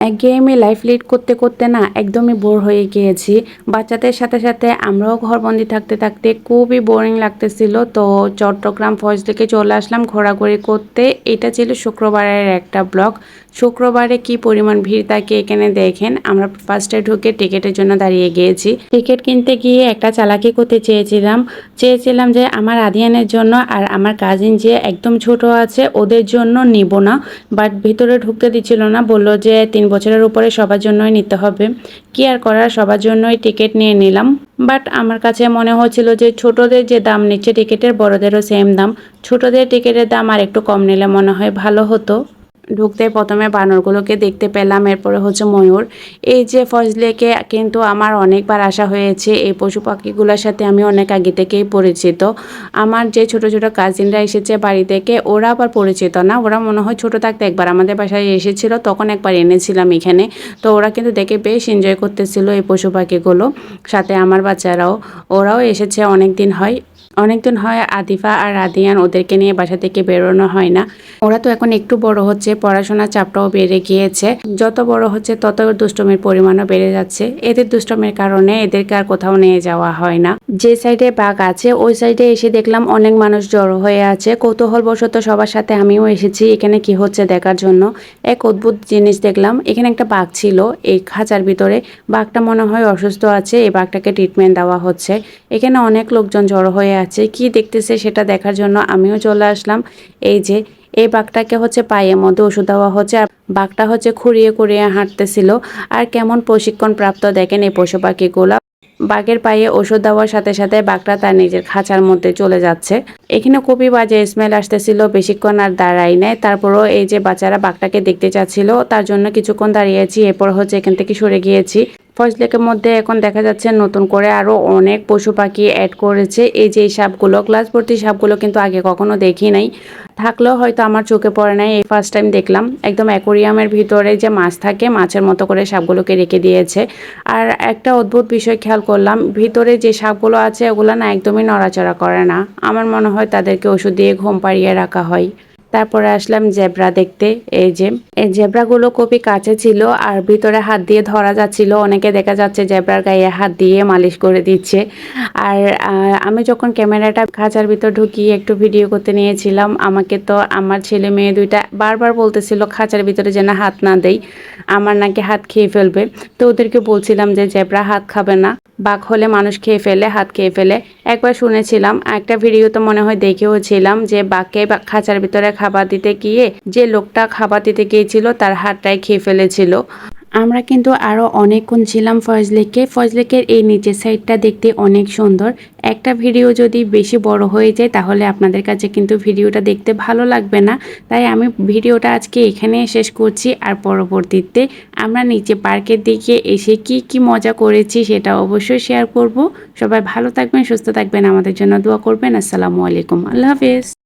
একঘেয়েমি life lead করতে করতে না একদমই বোর হয়ে গিয়েছি। বাচ্চাদের সাথে সাথে আমরাও ঘরবন্দি থাকতে থাকতে খুবই বোরিং লাগতেছিল। তো চট্টগ্রাম ফরেস্ট থেকে চলে আসলাম ঘোরাঘুরি করতে। এটা ছিল শুক্রবারের একটা ব্লগ শুক্রবারে কি পরিমাণ ভিড় থাকে এখানে দেখেন। আমরা ফার্স্টে ঢুকে টিকিটের জন্য দাঁড়িয়ে গিয়েছি। টিকিট কিনতে গিয়ে একটা চালাকি করতে চেয়েছিলাম। চেয়েছিলাম যে আমার আদিয়ানের জন্য আর আমার কাজিন যে একদম ছোট আছে, ওদের জন্য নিব না। বাট ভিতরে ঢুকতে দিচ্ছিল না। বলল যে তিন বছরের উপরে সবার জন্যই নিতে হবে। কি আর করার, সবার জন্যই টিকিট নিয়ে নিলাম। বাট আমার কাছে মনে হচ্ছিল যে ছোটদের যে দাম নিচ্ছে টিকিটের বড়দেরও সেম দাম। ছোটদের টিকিটের দাম আর একটু কম নিলে মনে হয় ভালো হতো। ঢুকতে প্রথমে বানরগুলোকে দেখতে পেলাম, এরপরে হচ্ছে ময়ূর। এই যে ফজলেকে কিন্তু আমার অনেকবার আসা হয়েছে, এই পশু পাখিগুলোর সাথে আমি অনেক আগে থেকেই পরিচিত। আমার যে ছোট ছোট কাজিনরা এসেছে বাড়ি থেকে, ওরা আবার পরিচিত না, ওরা মনে হয় ছোট থাকতে একবার আমাদের বাসায় এসেছিল, তখন একবার এনেছিলাম এখানে। তো ওরা কিন্তু দেখে বেশ এনজয় করতেছিল এই পশু পাখিগুলো। সাথে আমার বাচ্চারাও, ওরাও এসেছে অনেক দিন হয়। অনেকদিন হয় আদিফা আর আদিয়ান ওদেরকে নিয়ে বাসা থেকে বেরোনো হয় না। ওরা তো এখন একটু বড় হচ্ছে, পড়াশোনার চাপটাও বেড়ে গিয়েছে। যত বড় হচ্ছে, তত দুষ্টমির পরিমাণও বেড়ে যাচ্ছে। এদের দুষ্টমির কারণে এদেরকে আর কোথাও নিয়ে যাওয়া হয় না। যে সাইডে বাঘ আছে, ওই সাইডে এসে দেখলাম অনেক মানুষ জড়ো হয়ে আছে। কৌতূহলবশত সবার সাথে আমিও এসেছি, এখানে কি হচ্ছে দেখার জন্য। এক অদ্ভুত জিনিস দেখলাম, এখানে একটা বাঘ ছিল এই খাঁচার ভিতরে। বাঘটা মনে হয় অসুস্থ আছে, এই বাঘটাকে ট্রিটমেন্ট দেওয়া হচ্ছে। এখানে অনেক লোকজন জড়ো হয়ে আছে, কি দেখতেছে সেটা দেখার জন্য আমিও চলে আসলাম। এই যে, এই বাঘটাকে হচ্ছে পায়ের মধ্যে ওষুধ দেওয়া হচ্ছে আর বাঘটা হচ্ছে খুঁড়িয়ে খুঁড়িয়ে হাঁটতেছিল। আর কেমন প্রশিক্ষণ প্রাপ্ত দেখেন এই পশু পাখিগুলা। বাঘের পায়ে ওষুধ দেওয়ার সাথে সাথে বাঘটা তার নিজের খাঁচার মধ্যে চলে যাচ্ছে। এখানে খুবই বাজে স্মেল আসতেছিল, বেশিক্ষণ আর দাঁড়াই নেয় তারপরও এই যে বাচ্চারা বাঘটাকে দেখতে চাচ্ছিল, তার জন্য কিছুক্ষণ দাঁড়িয়েছি, এরপর হচ্ছে এখান থেকে সরে গিয়েছি। ফয়েজ লেকের মধ্যে এখন দেখা যাচ্ছে নতুন করে আরও অনেক পশু পাখি অ্যাড করেছে। এই যে সাপগুলো গ্লাস ভর্তি সাপগুলো কিন্তু আগে কখনো দেখি নাই। থাকলেও হয়তো আমার চোখে পড়ে নাই, এই ফার্স্ট টাইম দেখলাম। একদম অ্যাকোরিয়ামের ভিতরে যে মাছ থাকে, মাছের মতো করে সাপগুলোকে রেখে দিয়েছে। আর একটা অদ্ভুত বিষয় খেয়াল করলাম, ভিতরে যে সাপগুলো আছে, ওগুলো না একদমই নড়াচড়া করে না। আমার মনে হয় তাদেরকে ওষুধ দিয়ে ঘুম পাড়িয়ে রাখা হয়। তারপরে আসলাম জেব্রা দেখতে, এই যে। এই জেব্রাগুলো খুবই কাছে ছিল আর ভিতরে হাত দিয়ে ধরা যাচ্ছিল। অনেকে দেখা যাচ্ছে জেব্রার গায়ে হাত দিয়ে মালিশ করে দিচ্ছে। আর আমি যখন ক্যামেরাটা খাঁচার ভিতর ঢুকিয়ে একটু ভিডিও করতে নিয়েছিলাম, আমাকে তো আমার ছেলে মেয়ে দুইটা বারবার বলতেছিল, খাঁচার ভিতরে যেন হাত না দেই, আমার নাকি হাত খেয়ে ফেলবে। তো ওদেরকে বলছিলাম যে, জেব্রা হাত খাবে না, বাঘ হলে মানুষ খেয়ে ফেলে, হাত খেয়ে ফেলে। একবার শুনেছিলাম, একটা ভিডিও তো মনে হয় দেখেও ছিলাম যে, বাঘকে খাঁচার ভিতরে খাবার দিতে গিয়ে যে লোকটা খাবার দিতে গিয়েছিল, তার হাতটাই খেয়ে ফেলেছিল। আমরা কিন্তু আরও অনেকক্ষণ ছিলাম ফয়েজ লেকে ফয়েজ লেকের এই নিচের সাইডটা দেখতে অনেক সুন্দর। একটা ভিডিও যদি বেশি বড় হয়ে যায়, তাহলে আপনাদের কাছে কিন্তু ভিডিওটা দেখতে ভালো লাগবে না। তাই আমি ভিডিওটা আজকে এখানে শেষ করছি, আর পরবর্তীতে আমরা নিচে পার্কের দিকে এসে কি কি মজা করেছি সেটা অবশ্যই শেয়ার করব। সবাই ভালো থাকবেন, সুস্থ থাকবেন। আমাদের জন্য দোয়া করবেন। আসসালামু আলাইকুম। আল্লাহ হাফেজ।